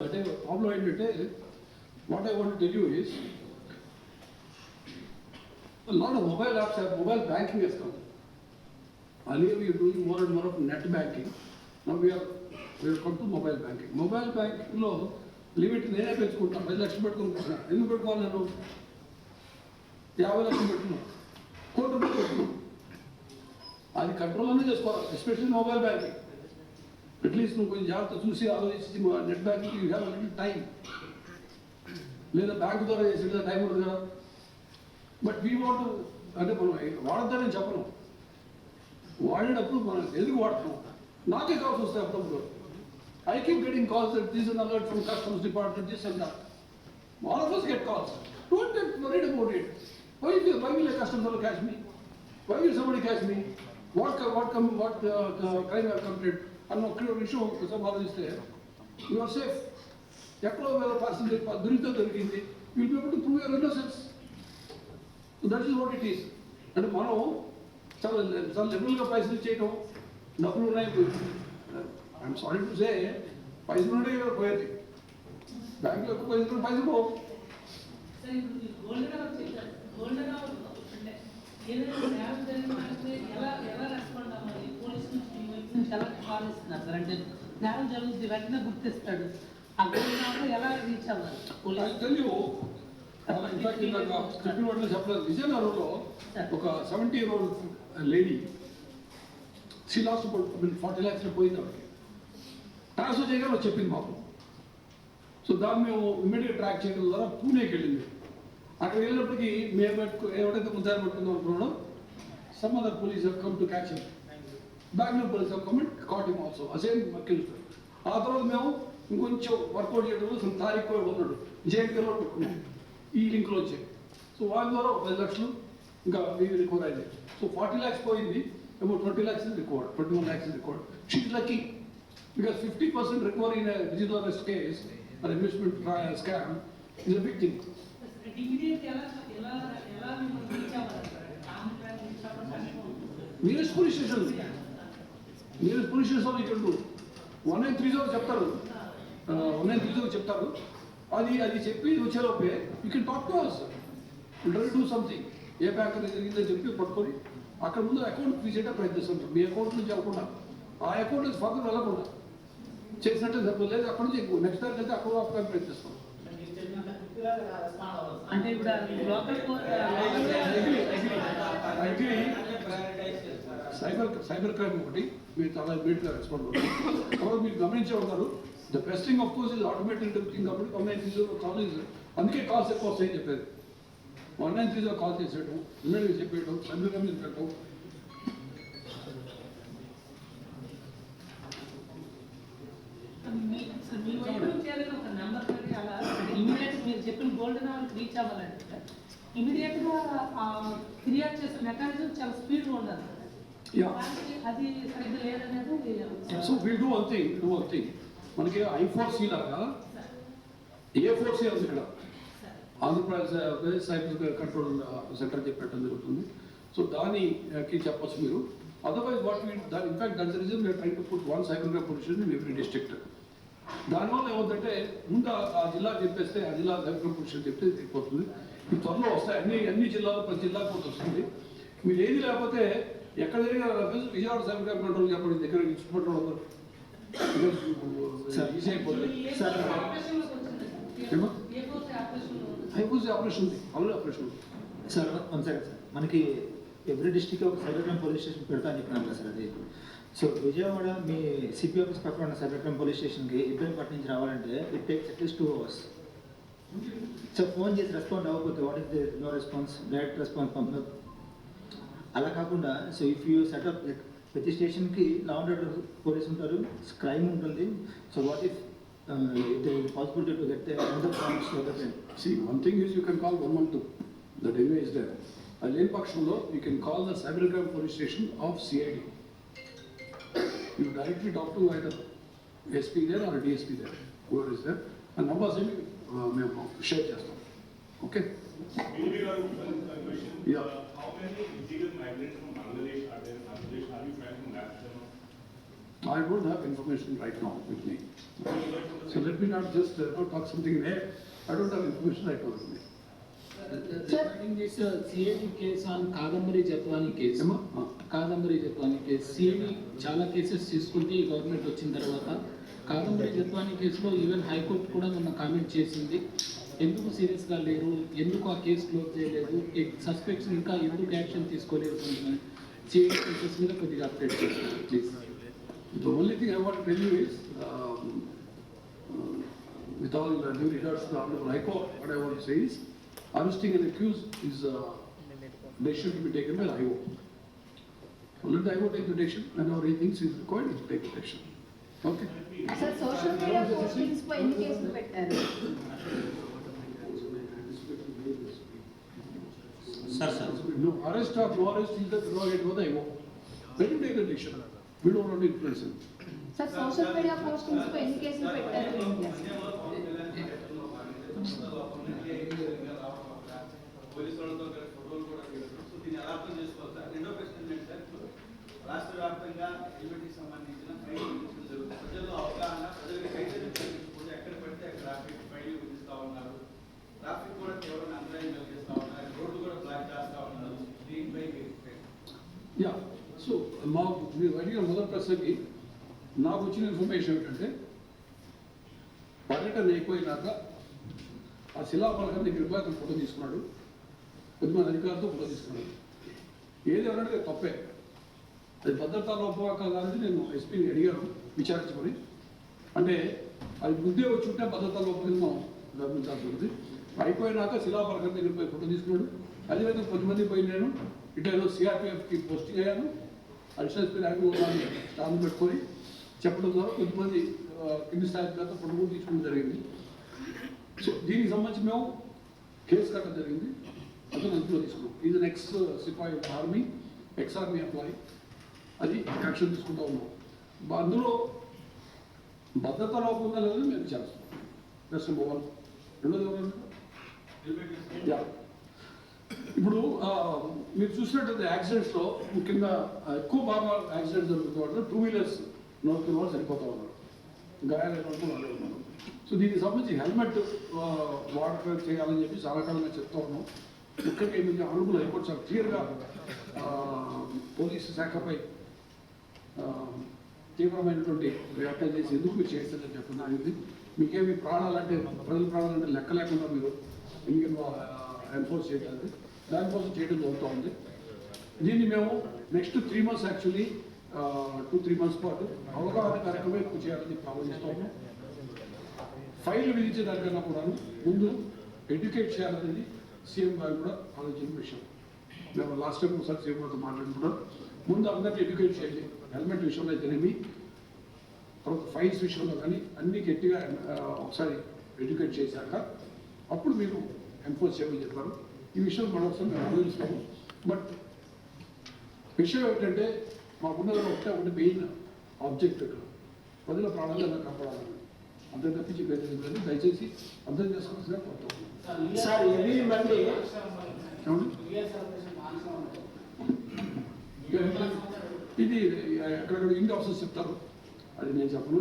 అంటే ప్రాబ్లం ఏంటంటే what I want tell you is lot of mobile apps mobile banking వేస్తాం come. Earlier we more and more of net banking we are banking. Now mobile banking we mobile బ్యాంకింగ్లో limit నేనే పెంచుకుంటాను పది లక్షలు పెట్టుకుంటున్నా ఎందుకు పెట్టుకోవాలి నేను? యాభై లక్షలు పెట్టుకున్నాను కోటి రూపాయలు పెట్టుకున్నాను అది కంట్రోల్లోనే చేసుకోవాలి ఎస్పెషల్లీ మొబైల్ బ్యాంకింగ్ అట్లీస్ట్ నువ్వు కొంచెం జాగ్రత్త చూసి ఆలోచించి net banking you have little time లేదా బ్యాంక్ ద్వారా చేసేది టైం ఉంటుంది కదా బట్ వీ వాంట్ అంటే మనం వాడద్దని చెప్పను వాడేటప్పుడు మనం ఎందుకు వాడుతున్నాం నాకే కాల్స్ వస్తాయి అప్పుడప్పుడు I keep getting calls this an alert from customers department this and that all of us get calls don't get worried about it why will, why will a customer catch me? Why will somebody catch me? What co- what come what uh, uh, విషయం ఒకసారి ఆలోచిస్తే you are safe ఎక్కడో వేరే person దొరికితే దొరికింది will be able to prove your innocence that is what it is అంటే మనం చాలా చాలా లిబరల్గా పైసలు చేయటం డబ్బులు ఉన్నాయి ఐఎమ్ సారీ టు సే పైసలు ఉంటే కదా పోయేది బ్యాంకులో ఎక్కువ పైసలు పైసలు పోవు సార్ ఇప్పుడు ఈ గోల్డ్ కాల్ ఇస్తున్నారు సార్ అంటే నేరం జరుగుతుంది వెంటనే గుర్తిస్తాడు. ఆ అవర్ ఎలా రీచ్ అవ్వాలి? చెప్పలేదు. విజయనగరంలో ఒక seventy year old lady she lost forty lakhs పోయింది ఆవిడకి. ట్రాన్స్ఫర్ చేయగానే చెప్పింది మాకు. సో దాన్ని మేము ఇమీడియట్ ట్రాక్ చేయడం ద్వారా పూణేకి వెళ్ళింది. అక్కడ వెళ్ళినప్పటికీ మేము ఎవరైతే ముద్దారు పట్టుకుందాం అనుకున్నాడో some other police come to catch Bengaluru police come and caught him also ashamed కిల్స్టర్ ఆ తర్వాత మేము ఇంకొంచెం వర్కౌట్ చేయడంలో అసలు తారీఖు కూడా ఉన్నాడు జేఎన్కేలో పెట్టుకున్నాం ఈ లింక్లో వచ్చాయి సో వాళ్ళ ద్వారా ఒక పది లక్షలు ఇంకా ఇవి రికవర్ అయింది సో ఫార్టీ ల్యాక్స్ పోయింది about twenty lakhs recovered twenty one lakhs recovered she's lucky because fifty percent recovery in digital arrest case an investment tri- scam is a big thing. Immediate ఎలా ఎలా ఎలా మిమ్మల్ని రీచ్ అవ్వాలి sir contract reach అవ్వాలి Nearest police station. Station you can do. One nine three zero చెప్తారు. One nine three zero చెప్తారు. అది అది చెప్పి వచ్చేలోపే you can talk to us dull do something ఏ బ్యాంక్ అనేది జరిగిందని చెప్పి పట్టుకొని అక్కడ ముందు అకౌంట్ తీసేట ప్రయత్నిస్తుంటాం మీ అకౌంట్ నుంచి వెళ్ళకుండా. ఆ అకౌంట్ నుంచి ఫర్దర్ వెళ్ళకుండా. చేసినట్టే సరిపోదు లేదు అక్కడ నుంచి నెక్స్ట్ టైం అయితే అక్కడ ఆఫ్ ప్రయత్నిస్తాం. అంటే ఇప్పుడు సైబర్ సైబర్ క్రైమ్ ఒకటి మీరు చాలా ఇమీడియట్గా రెస్పాండ్ అవుతారు కాబట్టి మీరు గమనించే ఉంటారు the best thing of course ఇది ఆటోమేటెడ్ థింగ్ కాబట్టి ఆన్లైన్ ఫీజులో త్రీ కాల్ అందుకే కాల్స్ ఎక్కువ వస్తాయని చెప్పేది ఆన్లైన్ ఫీజులో కాల్ చేసేయడం ఇమీడియట్గా చెప్పేయడం సైబర్ క్రైమ్ పెట్టడం మీరు చెప్పిన గోల్డెన్ అవర్కి రీచ్ అవ్వాలంటే ఇమీడియట్గా ఆ ఫిర్యాదు చేసే మెకానిజం చాలా స్పీడ్గా ఉండాలి. So will do one thing do one thing మనకి ఐ ఫోర్ సి లాగా ఏ ఫోర్ సి ఉంది ఇక్కడ. ఆంధ్రప్రదేశ్ సైబర్ కంట్రోల్ సెంటర్ చెప్పి పెట్టడం జరుగుతుంది సో దానికి చెప్పొచ్చు మీరు. అదర్వైజ్ వాట్ వీ దాని ఇన్ఫాక్ట్ దట్ రీజన్ మీరు try to put one cyber crime position in every district దానివల్ల ఏమవుతుందంటే ముందు ఆ- జిల్లా చెప్పేస్తే ఆ జిల్లా సైబర్ క్రైమ్ పొజిషన్ చెప్తే అయిపోతుంది. ఈ త్వరలో వస్తాయి. అన్ని అన్ని జిల్లాలో ప్రతి జిల్లాకు వస్తుంది మీరు ఏది లేకపోతే ఎక్కడ జరిగిన విజయవాడ సైబర్ క్రైమ్ కంట్రోల్ చెప్పండి దగ్గర చుట్టుపక్కల ఈజీ అయిపోతుంది హైపోజ్ ఆపరేషన్ ఉంది. ఆల్రెడీ ఆపరేషన్ ఉంది. Sir one second sir. మనకి ఎవ్రీ డిస్టిక్ ఒక సైబర్ క్రైమ్ పోలీస్ స్టేషన్ పెడతా అని చెప్పినారు కదా సార్ అది. సో విజయవాడ మీ సిపి ఆఫీస్ పక్కన ఉన్న సైబర్ క్రైమ్ పోలీస్ స్టేషన్కి ఇబ్బందిపట్నం నుంచి రావాలంటే it takes atleast two hours so phone చేసి రెస్పాండ్ అవ్వకపోతే what is the no response direct response పంప అలా కాకుండా సో ఇఫ్ యూ సెటప్ ప్రతి స్టేషన్కి లా అండ్ ఆర్డర్ పోలీస్ ఉంటారు క్రైమ్ ఉంటుంది so what if possibility to get another problems See, one thing is you can call 112. That anyway is there. A lane Pakshamlo, you can call the cybercrime police station of CID. You directly talk to either SP there or DSP there, whoever is there. And numbers ఏమి మేము share చేస్తాం okay Maybe Uh, there? I don't have information right now with me. So let me not just uh, not talk something in air. I don't have information right now with me. Regarding this uh, CAD case on Kadambari Jatwani case ఏమ్మా? ఆ. Kadambari Jatwani case CID చాలా cases తీసుకుంది ఈ government వచ్చిన తర్వాత కాదంబరి జత్వాని కేసులో even high court కూడా మొన్న కామెంట్ చేసింది ఎందుకు సీరియస్గా లేరు ఎందుకు ఆ కేసు క్లోజ్ చేయలేదు సస్పెక్ట్స్ ఇంకా ఎందుకు యాక్షన్ తీసుకోలేదు సిఐడి కేసెస్ మీద కొద్దిగా అప్డేట్ చేస్తారు please The only thing I want to tell you is, um, uh, with all uh, due regards to the Honorable High Court, what I want to say is, arresting an accused is a decision to be taken by the High Court. So let the High Court take the decision, and our thinks is required, to take the decision. Okay? Sir social media postings పై ఎన్ని కేసులు పెట్టారు No arrest or no arrest is the prerogative of the High Court. Let him take the decision. We don't want to influence him. Sir social media postings పై ఎన్ని కేసులు పెట్టారు ప్రసంగి నాకు వచ్చిన ఇన్ఫర్మేషన్ ఏమిటంటే పర్యటన అయిపోయినాక ఆ శిలాఫలకం దగ్గర పోయి అతను ఫోటో తీసుకున్నాడు. కొద్దిమంది అధికారులతో ఫోటో తీసుకున్నాడు. ఏది ఎవరంటే తప్పే. అది భద్రతా లోపం కాదని నేను ఎస్పీని అడిగాను విచారించుకొని. అంటే అది ముందే వచ్చి ఉంటే భద్రతా లోపం మనం గమనించాల్సి ఉంటుంది. అయిపోయినాక శిలాఫలకం దగ్గర పోయి ఫోటో తీసుకున్నాడు. అదేవిధంగా కొద్దిమంది పోయి నేను ఇటు ఏదో సిఆర్పిఎఫ్కి పోస్టింగ్ అయ్యాను. అడిషనల్ ర్యాంక్ వాళ్ళని స్టాంప్ పెట్టుకొని చెప్పడం ద్వారా కొద్దిమంది ఆ, కింది స్థాయి ఫోటో కూడా తీసుకోవడం జరిగింది. సో దీనికి సంబంధించి మేము కేసు కట్టడం జరిగింది. అతను అందులో తీసుకున్నాం. ఇది నెక్స్ట్ సిపాయి ఆర్మీ ఎక్స్ ఆర్మీ ఎంప్లాయీ అది యాక్షన్ తీసుకుంటా ఉన్నాం. అందులో భద్రత లోపం ఉందా లేదా మేము చేస్తాం దట్స్ నెంబర్ వన్ రెండోది ఎవరంటే ఇప్పుడు మీరు చూసినట్లయితే యాక్సిడెంట్స్లో ముఖ్యంగా ఎక్కువ బాగా యాక్సిడెంట్స్ జరుగుతూ ఉంటారు టూ వీలర్స్ నడుపుతున్న వాళ్ళు సరిపోతూ ఉన్నారు. గాయాలైన వాళ్ళు ఉన్నారు. సో దీనికి సంబంధించి హెల్మెట్ వాడకం చేయాలని చెప్పి చాలా కాలంగా చెప్తా ఉన్నాం. ముఖ్యంగా మీకు అడుగులు హైకోర్టు చాలా క్లియర్గా పోలీసు శాఖపై తీవ్రమైనటువంటి వ్యాఖ్యలు చేసి ఎందుకు మీరు చేస్తారని చెప్పిన మీకేమి ప్రాణాలంటే ప్రజల ప్రాణాలంటే లెక్క లేకుండా మీరు ఇంకా ఎన్ఫోర్స్ చేయగలరు దానికోసం చేయడం జరుగుతూ ఉంది దీన్ని మేము next three months actually two three months పాటు అవగాహన కార్యక్రమం ఎక్కువ చేయాలని చెప్పి ఫైల్ విధించే దానికన్నా కూడా ముందు ఎడ్యుకేట్ చేయాలనేది సీఎం గారు కూడా ఆలోచించిన విషయం. మేము లాస్ట్ టైం ఒకసారి సీఎం గారితో మాట్లాడుకున్నాం ముందు అందరికీ ఎడ్యుకేట్ చేయాలి హెల్మెట్ విషయంలో అయితేనేమి తర్వాత ఫైల్స్ విషయంలో కానీ అన్ని గట్టిగా ఒకసారి ఎడ్యుకేట్ చేశాక అప్పుడు మీరు ఎంపోజ్ చేయమని చెప్పారు ఈ విషయం మరొకసారి మేము ఆలోచిస్తాము బట్ విషయం ఏంటంటే మాకున్నది ఒకటే ఒకటి మెయిన్ ఆబ్జెక్ట్ ఇక్కడ. ప్రజల ప్రాణాలు ఎలా కాపాడాలని అంతే తప్పించి లేదు. దయచేసి అర్థం చేసుకోవాల్సిన? ఇది ఎక్కడెక్కడ ఇండి ఆఫీసర్స్ చెప్తారు. అది నేను చెప్పను.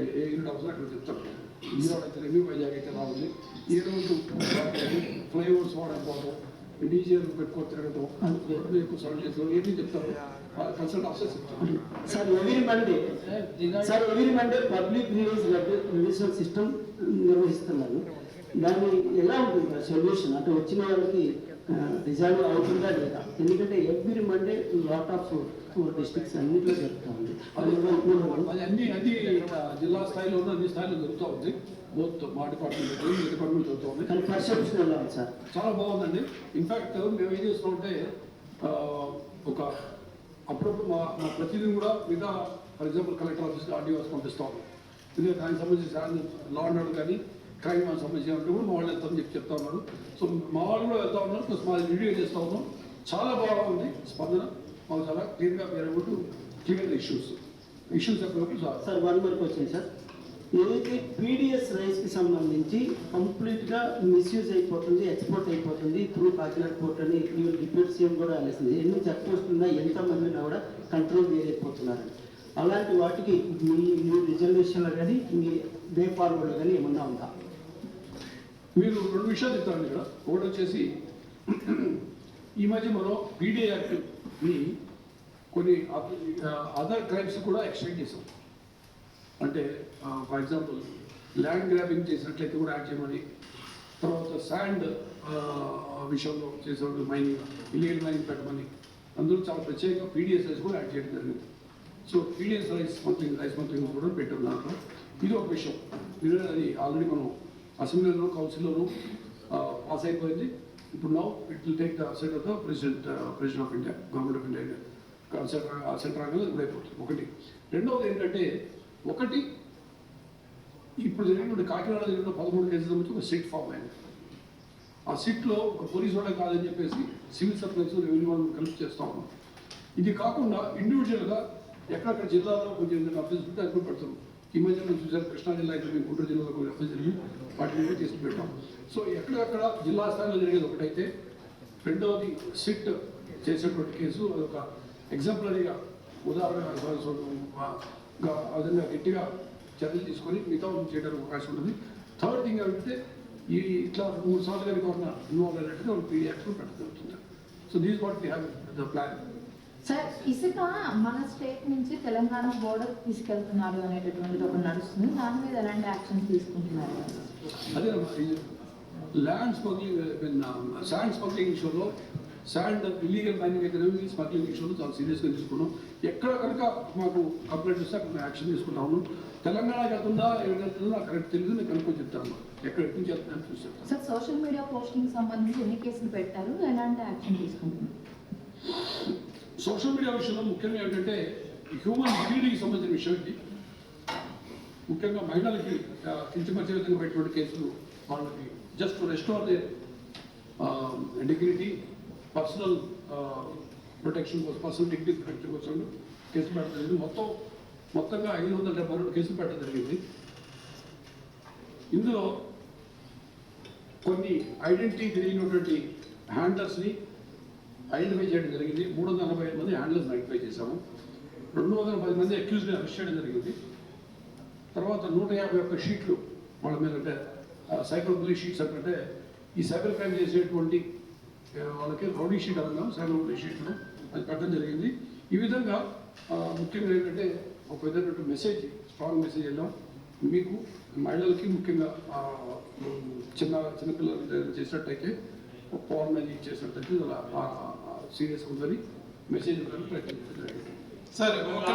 ఏ- ఇండి ఆఫీసర్ అక్కడ చెప్తారు. ఈరోజు అయితే రెవెన్యూ వైజాగ్ అయితే రావాలి ఈ రోజు ఫ్లైఓవర్స్ వాడకపోవడం డీజేలు పెట్టుకొని తిరగడం ఎక్కువ సర్వ్ చేసుకోవడం ఏంటి చెప్తారు కన్సల్ట్ ఆఫీసర్ చెప్తారు sir every Monday. Sir every Monday public release religion system నిర్వహిస్తున్నారు. దాన్ని ఎలా ఉంటుంది సార్ సొల్యూషన్? అంటే వచ్చిన వాళ్ళకి రిజాల్వ్ అవుతుందా లేదా? ఎందుకంటే every Monday lot of districts అన్నింటిలో జరుగుతూ ఉంది. అన్ని అన్ని జిల్లా స్థాయిలో ఉన్న అన్ని స్థాయిలో జరుగుతూ ఉంది. బోత్ మా డిపార్ట్మెంట్ డిపార్ట్మెంట్ జరుగుతూ ఉంది. కానీ పర్సెప్షన్ ఎలా ఉంది సార్ చాలా బాగుందండి. ఇన్ఫాక్ట్ మేము ఏం చేస్తున్నామంటే ఆ, ఒక అప్పుడప్పుడు మా మా ప్రతినిధి కూడా మిగతా ఫర్ ఎగ్జాంపుల్ కలెక్టర్ ఆఫీస్కి ఆర్డీఓస్ పంపిస్తాం ఇది దానికి సంబంధించి లా అండ్ ఆర్డర్ కానీ క్రైమ్ అని సంబంధించి కూడా మా వాళ్ళు వెళ్తామని చెప్పి చెప్తా ఉన్నారు. సో మా వాళ్ళు కూడా వెళ్తా ఉన్నారు. ప్లస్ మా వీడియో చేస్తూ ఉన్నాం చాలా బాగుంది స్పందన. మాకు చాలా క్లియర్గా వేరే టు క్లియర్ ఇష్యూస్ ఇష్యూస్ చెప్పినప్పుడు సార్. సార్ వన్ వరకు వచ్చింది సార్ ఏదైతే పీడిఎస్ రైస్కి సంబంధించి కంప్లీట్గా మిస్యూజ్ అయిపోతుంది ఎక్స్పోర్ట్ అయిపోతుంది త్రూ కాకినాడ పోర్ట్ అని ఈవెన్ డిప్యూటీ సీఎం కూడా అనేసింది ఎన్ని చెక్ వస్తుందా ఎంతమందినా కూడా కంట్రోల్ చేయలేకపోతున్నారు. అలాంటి వాటికి మీ మీ రిజర్వేషన్లో కానీ మీ వే ఫార్వర్డ్లో కానీ ఏమన్నా ఉందా? మీరు రెండు విషయాలు చెప్తారండి ఇక్కడ. ఒకటి వచ్చేసి ఈ మధ్య మనం పీడీ యాక్ట్ని కొన్ని అదర్ క్రైమ్స్ కూడా ఎక్స్టెండ్ చేసాం అంటే ఫర్ ఎగ్జాంపుల్ ల్యాండ్ గ్రాబింగ్ చేసినట్లయితే కూడా యాడ్ చేయమని తర్వాత శాండ్ విషయంలో చేసే మైనింగ్ ఇల్లీగల్ మైనింగ్ పెట్టమని అందులో చాలా ప్రత్యేకంగా పీడిఎస్ కూడా యాడ్ చేయడం జరిగింది. So PDS rice smuggling rice smuggling కూడా పెట్టాం దాంట్లో. ఇది ఒక విషయం. అది ఆల్రెడీ మనం అసెంబ్లీలో కౌన్సిల్లోనూ పాస్ అయిపోయింది. ఇప్పుడు now it will take the set of the president president of India government of India center central ఇప్పుడు అయిపోతుంది. ఒకటి. రెండవది ఏంటంటే ఒకటి ఇప్పుడు జరిగినటువంటి కాకినాడ జరిగిన పదమూడు కేసుల నుంచి ఒక సిట్ ఫామ్ అయింది. ఆ సిట్లో ఒక పోలీస్ వాళ్ళే కాదని చెప్పేసి సివిల్ సప్లైస్ రెవెన్యూ వాళ్ళని కలిపి చేస్తా ఉన్నాం. ఇది కాకుండా ఇండివిజువల్గా ఎక్కడెక్కడ జిల్లాలో కొంచెం ఏదైనా ఉంటే అది కూడా ఈ మధ్య మనం చూసారు కృష్ణా జిల్లా అయితే మేము గుంటూరు జిల్లాలో కొన్ని రెఫర్ జరిగి వాటిని కూడా చేసి పెట్టాం సో ఎక్కడెక్కడ జిల్లా స్థాయిలో జరిగేది ఒకటైతే రెండవది సిట్ చేసేటువంటి కేసు. అదొక ఎగ్జాంపులరీగా ఉదాహరణ అదన్నా గట్టిగా చర్యలు తీసుకొని మిగతా చేయడానికి అవకాశం ఉంటుంది. థర్డ్ థింగ్ ఏంటంటే ఈ ఇట్లా మూడు సార్లు కనుక ఉన్న ఇన్వాల్వ్ అయినట్టుగా వాళ్ళు పీడియాక్స్ పెట్టడం జరుగుతుంది so these what we have the plan. Sir ఇసుక మన స్టేట్ నుంచి తెలంగాణ బోర్డర్ తీసుకెళ్తున్నారు అనేటటువంటిది ఒకటి నడుస్తుంది. దాని మీద ఎలాంటి యాక్షన్స్ తీసుకుంటున్నారు? అదే ల్యాండ్ స్మగ్లింగ్ శాండ్ స్మగ్లింగ్ ఇష్యూలో శాండ్ ఇల్లీగల్ మైనింగ్ అయితే స్మగ్లింగ్ ఇష్యూలో చాలా సీరియస్గా తీసుకున్నాం. ఎక్కడ కనుక మాకు కంప్లైంట్ వస్తే అక్కడ యాక్షన్ తీసుకుంటాము తెలంగాణకి వెళ్తుందా వెళ్తుందో నాకు కరెక్ట్ తెలియదు నేను కనుక్కొని చెప్తాను. ఎక్కడ నుంచి వెళ్తుందని చూసి చెప్తాను. సార్ సోషల్ మీడియా పోస్టింగ్ సంబంధించి ఎన్ని కేసులు పెట్టారు? ఎలాంటి యాక్షన్ తీసుకుంటున్నారు? సోషల్ మీడియా విషయంలో ముఖ్యంగా ఏంటంటే హ్యూమన్ డిగ్రీకి సంబంధించిన విషయం ఇది. ముఖ్యంగా మహిళలకి ఆ, కించపరిచే విధంగా పెట్టినటువంటి కేసులు వాళ్ళకి just restore the dignity personal protection కోసం పర్సనల్ డిగ్నిటీ ప్రొటెక్షన్ కోసం కేసులు పెట్టడం జరిగింది. మొత్తం మొత్తంగా ఐదు వందల డెబ్బై రెండు కేసులు పెట్టడం జరిగింది. ఇందులో కొన్ని ఐడెంటిటీ తెలియనటువంటి హ్యాండర్స్ని ఐడెంటిఫై చేయడం జరిగింది. మూడు వందల నలభై ఐదు మంది హ్యాండిల్స్ ఐడెంటిఫై చేశాము. రెండు వందల పది మంది అక్యూజ్ని అరెస్ట్ చేయడం జరిగింది. తర్వాత నూట యాభై ఒక్క షీట్లు వాళ్ళ మీద అంటే సైబర్ పోలీస్ షీట్స్ అంటే ఈ సైబర్ క్రైమ్ చేసేటువంటి వాళ్ళకి రౌడీ షీట్ అన్నాం సైబర్ పోలీస్ షీట్లు అది పెట్టడం జరిగింది. ఈ విధంగా ముఖ్యంగా ఏంటంటే ఒక విధమైనటువంటి మెసేజ్ స్ట్రాంగ్ మెసేజ్ వెళ్ళాం మీకు మహిళలకి ముఖ్యంగా చిన్న చిన్నపిల్లలు చేసినట్టయితే పవర్ అనేది చేసినట్టయితే అలా సీరియస్గా ఉందని మెసేజ్ ప్రయత్నించడం జరిగింది సార్